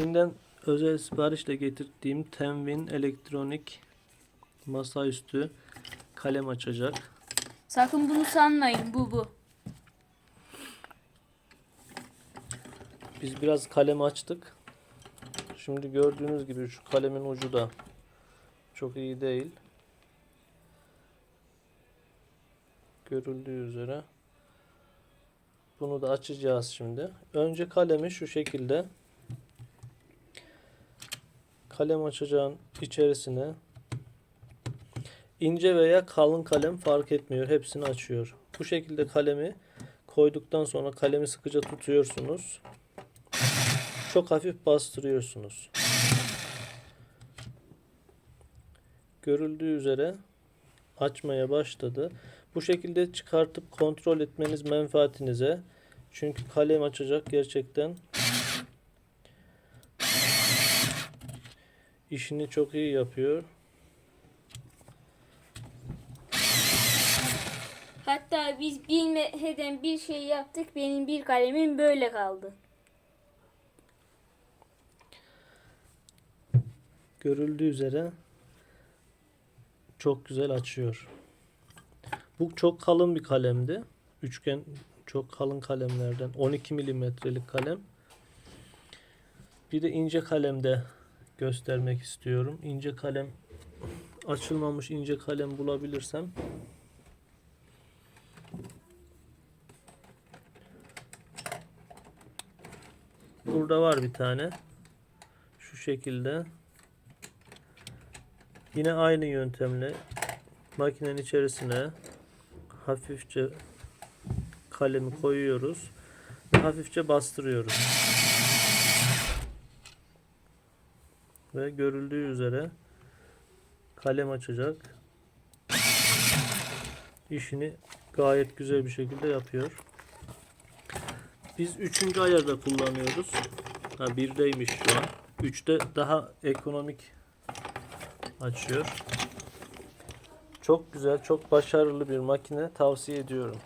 Çin'den özel siparişle getirdiğim Tenwin elektronik masaüstü kalem açacak. Sakın bunu sanmayın bu bu. Biz biraz kalem açtık. Şimdi gördüğünüz gibi şu kalemin ucu da çok iyi değil. Görüldüğü üzere. Bunu da açacağız şimdi. Önce kalemi şu şekilde kalem açacağın içerisine ince veya kalın kalem fark etmiyor. Hepsini açıyor. Bu şekilde kalemi koyduktan sonra kalemi sıkıca tutuyorsunuz. Çok hafif bastırıyorsunuz. Görüldüğü üzere açmaya başladı. Bu şekilde çıkartıp kontrol etmeniz menfaatinize. Çünkü kalem açacak gerçekten işini çok iyi yapıyor. Hatta biz bilmeden bir şey yaptık. Benim bir kalemim böyle kaldı. Görüldüğü üzere çok güzel açıyor. Bu çok kalın bir kalemdi. Üçgen çok kalın kalemlerden 12 milimetrelik kalem. Bir de ince kalemde göstermek istiyorum. İnce kalem açılmamış ince kalem bulabilirsem Burada var bir tane. Şu şekilde. Yine aynı yöntemle makinenin içerisine hafifçe kalemi koyuyoruz. Hafifçe bastırıyoruz. Ve görüldüğü üzere kalem açacak. İşini gayet güzel bir şekilde yapıyor. Biz üçüncü ayarda kullanıyoruz. Ha birdeymiş şu an. Üçte daha ekonomik açıyor. Çok güzel, çok başarılı bir makine tavsiye ediyorum.